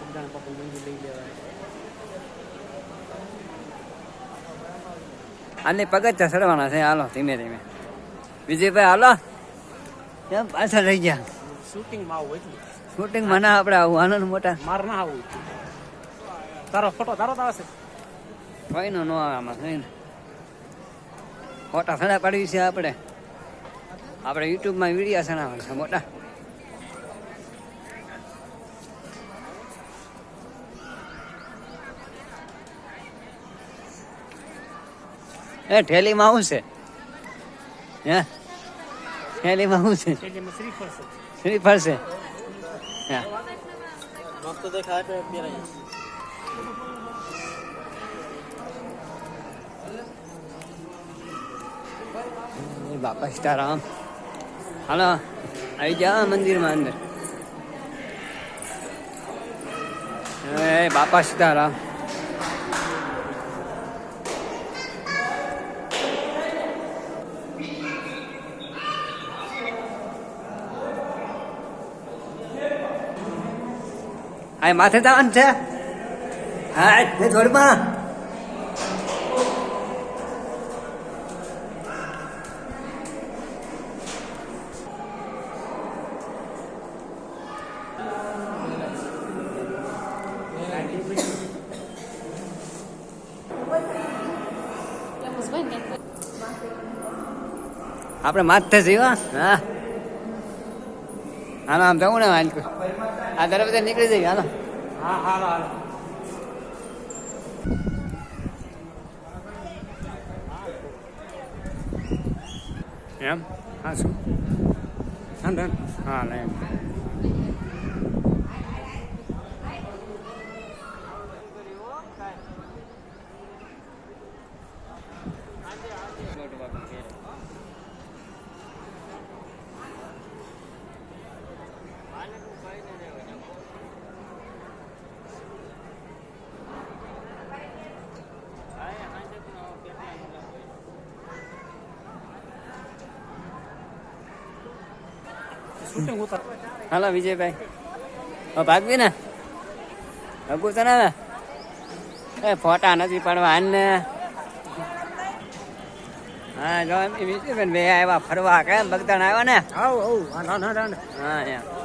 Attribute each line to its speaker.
Speaker 1: પગદાણ પકડ મંદિર લઈ લેવાય આને પગથિયા ચડવાના છે હાલો ધીમે ધીમે વિજયભાઈ હાલો કેમ પાછા રહી ગયા
Speaker 2: શૂટિંગમાં આવું એટલું
Speaker 1: શૂટિંગમાં ના આપણે આવું આનંદ મોટા
Speaker 2: માર ના આવું તારો ફોટો તારો તારો છે
Speaker 1: કોઈ નો આવે આમાં ફોટા સડા પાડવી છે આપણે આપણે યુટ્યુબમાં વિડીયા સણાવે છે મોટા એ ઠેલીમાં શું છે હે ઠેલીમાં શું છે
Speaker 2: એટલે શ્રીફળ છે
Speaker 1: શ્રીફળ છે હા
Speaker 2: મસ્ત દેખાય તો પહેરાય
Speaker 1: એ બાપા સીતારામ હાલો આવી જા મંદિરમાં અંદર એ બાપા સીતારામ આ માથે જવાનું છે હા થોડીમાં આપણે માથે જીવા હા હાલો આમ જવું ને હાલ આ દરવાજે નીકળી જઈએ હાલો.
Speaker 2: હા હા હા
Speaker 1: એમ? હા શું? હા ને હા લે. હાલો વિજયભાઈ. ભાગવી ને? ભગવું છે ને એ ફોટા નથી પડવા ને. હા જો એમ વિજયભાઈ બે આવ્યા ફરવા કેમ બગદાણ આવ્યા ને?
Speaker 2: આવ આવ હા ના ના
Speaker 1: હા